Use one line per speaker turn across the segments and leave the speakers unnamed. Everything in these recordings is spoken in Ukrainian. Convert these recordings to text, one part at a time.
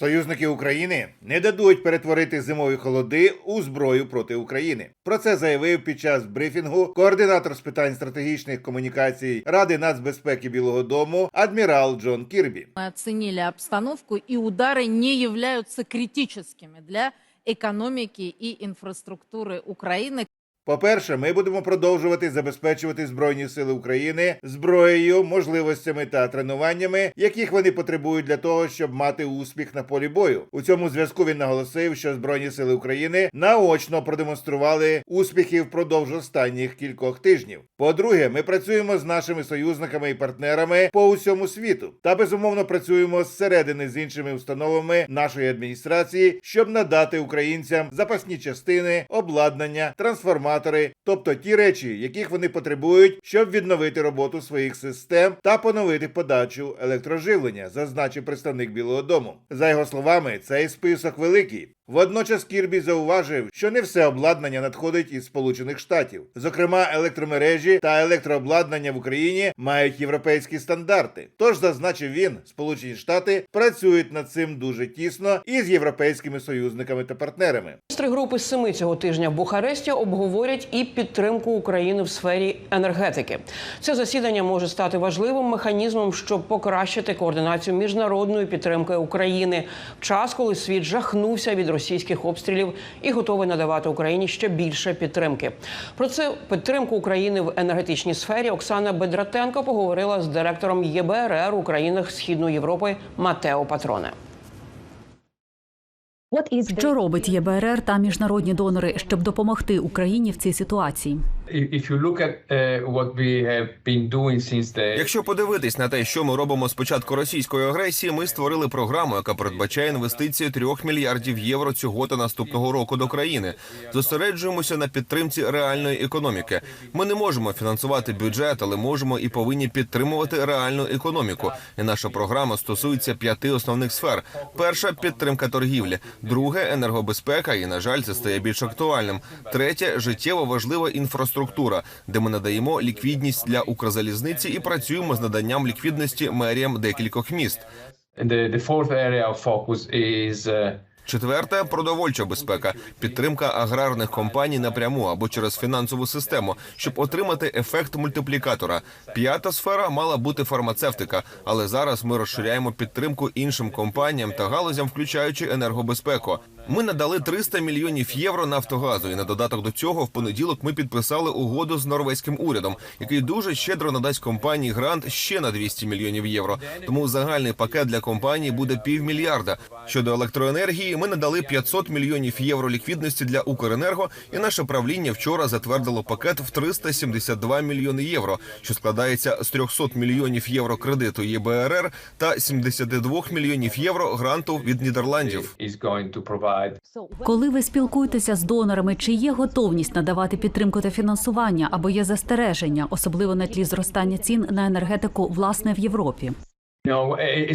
Союзники України не дадуть перетворити зимові холоди у зброю проти України. Про це заявив під час брифінгу координатор з питань стратегічних комунікацій Ради нацбезпеки Білого Дому адмірал Джон Кірбі.
Мы оценили обстановку, и удары не являются критическими для экономики и инфраструктуры Украины.
По-перше, ми будемо продовжувати забезпечувати Збройні Сили України зброєю, можливостями та тренуваннями, яких вони потребують для того, щоб мати успіх на полі бою. У цьому зв'язку він наголосив, що Збройні Сили України наочно продемонстрували успіхи впродовж останніх кількох тижнів. По-друге, ми працюємо з нашими союзниками і партнерами по усьому світу та безумовно працюємо зсередини з іншими установами нашої адміністрації, щоб надати українцям запасні частини, обладнання, трансформатори, тобто ті речі, яких вони потребують, щоб відновити роботу своїх систем та поновити подачу електроживлення, зазначив представник Білого Дому. За його словами, цей список великий. Водночас Кірбі зауважив, що не все обладнання надходить із Сполучених Штатів. Зокрема, електромережі та електрообладнання в Україні мають європейські стандарти. Тож, зазначив він, Сполучені Штати працюють над цим дуже тісно із європейськими союзниками та партнерами.
Міністри групи семи цього тижня в Бухаресті обговорять і підтримку України в сфері енергетики. Це засідання може стати важливим механізмом, щоб покращити координацію міжнародної підтримки України в час, коли світ жахнувся від російських обстрілів і готовий надавати Україні ще більше підтримки. Про це підтримку України в енергетичній сфері Оксана Бедратенко поговорила з директором ЄБРР у країнах Східної Європи Матео Патроне.
Що робить ЄБРР та міжнародні донори, щоб допомогти Україні в цій ситуації?
Uh,
Якщо подивитись на те, що ми робимо з початку російської агресії, ми створили програму, яка передбачає інвестиції трьох мільярдів євро цього та наступного року до країни. Зосереджуємося на підтримці реальної економіки. Ми не можемо фінансувати бюджет, але можемо і повинні підтримувати реальну економіку. І наша програма стосується п'яти основних сфер: перша підтримка торгівлі, друге енергобезпека, і на жаль, це стає більш актуальним. Третє життєво важлива інфраструктура, де ми надаємо ліквідність для Укрзалізниці і працюємо з наданням ліквідності меріям декількох міст.
uh,
Четверте продовольча безпека, підтримка аграрних компаній напряму або через фінансову систему, щоб отримати ефект мультиплікатора. П'ята сфера мала бути фармацевтика, але зараз ми розширяємо підтримку іншим компаніям та галузям, включаючи енергобезпеку. Ми надали 300 мільйонів євро Нафтогазу, і на додаток до цього в понеділок ми підписали угоду з норвезьким урядом, який дуже щедро надасть компанії грант ще на 200 мільйонів євро. Тому загальний пакет для компанії буде півмільярда. Щодо електроенергії, ми надали 500 мільйонів євро ліквідності для Укренерго, і наше правління вчора затвердило пакет в 372 мільйони євро, що складається з 300 мільйонів євро кредиту ЄБРР та 72 мільйонів євро гранту від Нідерландів.
Коли ви спілкуєтеся з донорами, чи є готовність надавати підтримку та фінансування або є застереження, особливо на тлі зростання цін на енергетику власне в Європі?
E-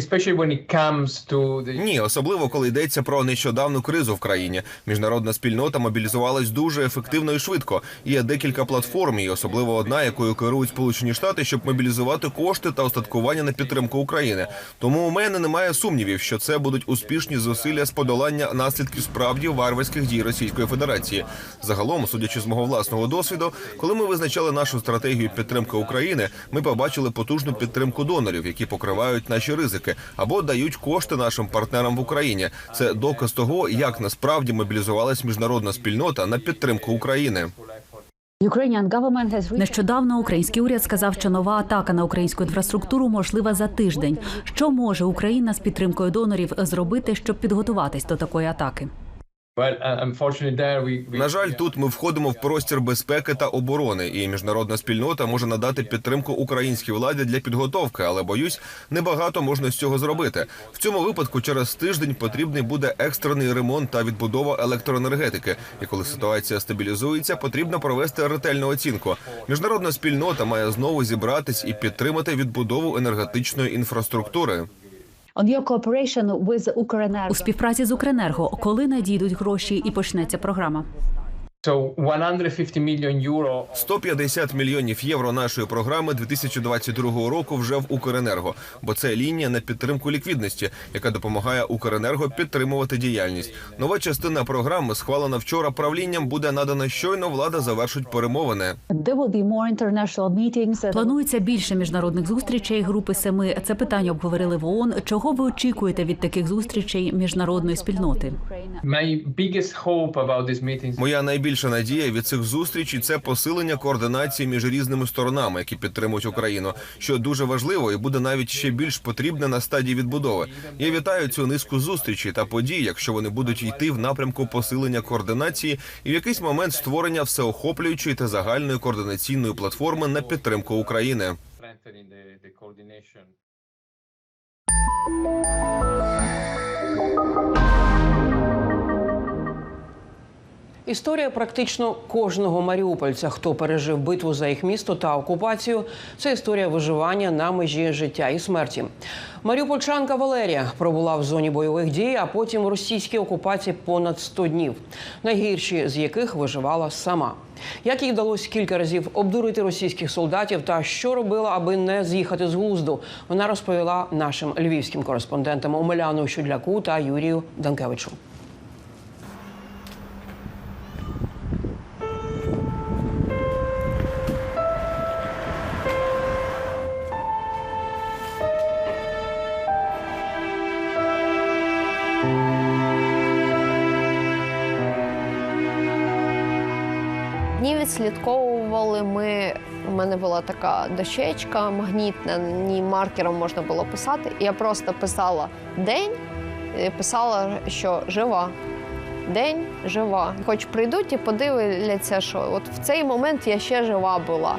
the
Ні, особливо коли йдеться про нещодавну кризу в країні. Міжнародна спільнота мобілізувалась дуже ефективно і швидко. Є декілька платформ, і особливо одна, якою керують Сполучені Штати, щоб мобілізувати кошти та остаткування на підтримку України. Тому у мене немає сумнівів, що це будуть успішні зусилля з подолання наслідків справді варварських дій Російської Федерації. Загалом, судячи з мого власного досвіду, коли ми визначали нашу стратегію підтримки України, ми побачили потужну підтримку донорів, які покривають наші ризики або дають кошти нашим партнерам в Україні. Це доказ того, як насправді мобілізувалась міжнародна спільнота на підтримку України.
Нещодавно український уряд сказав, що нова атака на українську інфраструктуру можлива за тиждень. Що може Україна з підтримкою донорів зробити, щоб підготуватись до такої атаки?
На жаль, тут ми входимо в простір безпеки та оборони, і міжнародна спільнота може надати підтримку українській владі для підготовки, але боюсь, небагато можна з цього зробити. В цьому випадку через тиждень потрібний буде екстрений ремонт та відбудова електроенергетики. І коли ситуація стабілізується, потрібно провести ретельну оцінку. Міжнародна спільнота має знову зібратись і підтримати відбудову енергетичної інфраструктури.
У співпраці з Укренерго, коли надійдуть гроші і почнеться програма?
So 150 million euro
150 мільйонів євро нашої програми 2022 року вже в Укренерго, бо це лінія на підтримку ліквідності, яка допомагає Укренерго підтримувати діяльність. Нова частина програми, схвалена вчора правлінням, буде надана щойно. Влада завершить перемовини.
There will be more international meetings.
Планується більше міжнародних зустрічей групи семи. Це питання обговорили в ООН. Чого ви очікуєте від таких зустрічей міжнародної спільноти?
My biggest hope about these meetings
Моя найбільша надія від цих зустрічей це посилення координації між різними сторонами, які підтримують Україну, що дуже важливо і буде навіть ще більш потрібне на стадії відбудови. Я вітаю цю низку зустрічей та подій, якщо вони будуть йти в напрямку посилення координації і в якийсь момент створення всеохоплюючої та загальної координаційної платформи на підтримку України.
strengthening the,
Історія практично кожного маріупольця, хто пережив битву за їх місто та окупацію. Це історія виживання на межі життя і смерті. Маріупольчанка Валерія пробула в зоні бойових дій, а потім в російській окупації понад 100 днів, найгірші з яких виживала сама. Як їй вдалося кілька разів обдурити російських солдатів та що робила, аби не з'їхати з глузду, вона розповіла нашим львівським кореспондентам Омеляну Щудляку та Юрію Данкевичу.
Відслідковували ми. У мене була така дощечка магнітна, на ній маркером можна було писати. І я просто писала день, і писала, що жива. День жива. Хоч прийдуть і подивляться, що от в цей момент я ще жива була.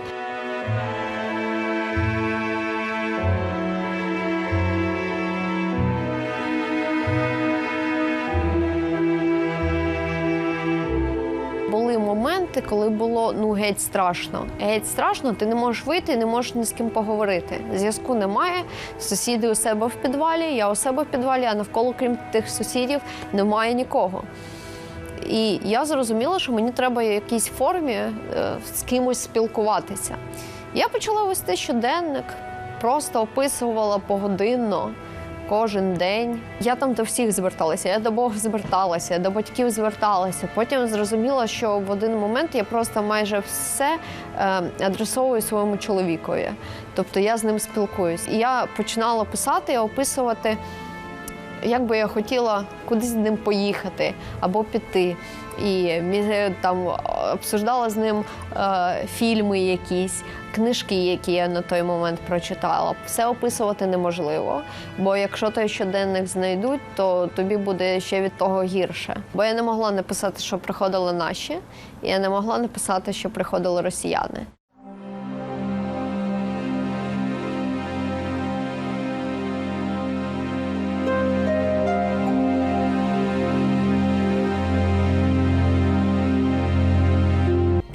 Моменти, коли було ну геть страшно. Геть страшно, ти не можеш вийти, не можеш ні з ким поговорити. Зв'язку немає. Сусіди у себе в підвалі, я у себе в підвалі, а навколо, крім тих сусідів, немає нікого. І я зрозуміла, що мені треба в якійсь формі е, з кимось спілкуватися. Я почала вести щоденник, просто описувала погодинно кожен день. Я там до всіх зверталася, я до Бога зверталася, до батьків зверталася. Потім зрозуміла, що в один момент я просто майже все е, адресовую своєму чоловікові. Тобто я з ним спілкуюсь. І я починала писати і описувати як би я хотіла кудись з ним поїхати або піти. І мі- там обсуждала з ним е, фільми якісь, книжки, які я на той момент прочитала. Все описувати неможливо, бо якщо той щоденник знайдуть, то тобі буде ще від того гірше. Бо я не могла написати, що приходили наші, і я не могла написати, що приходили росіяни.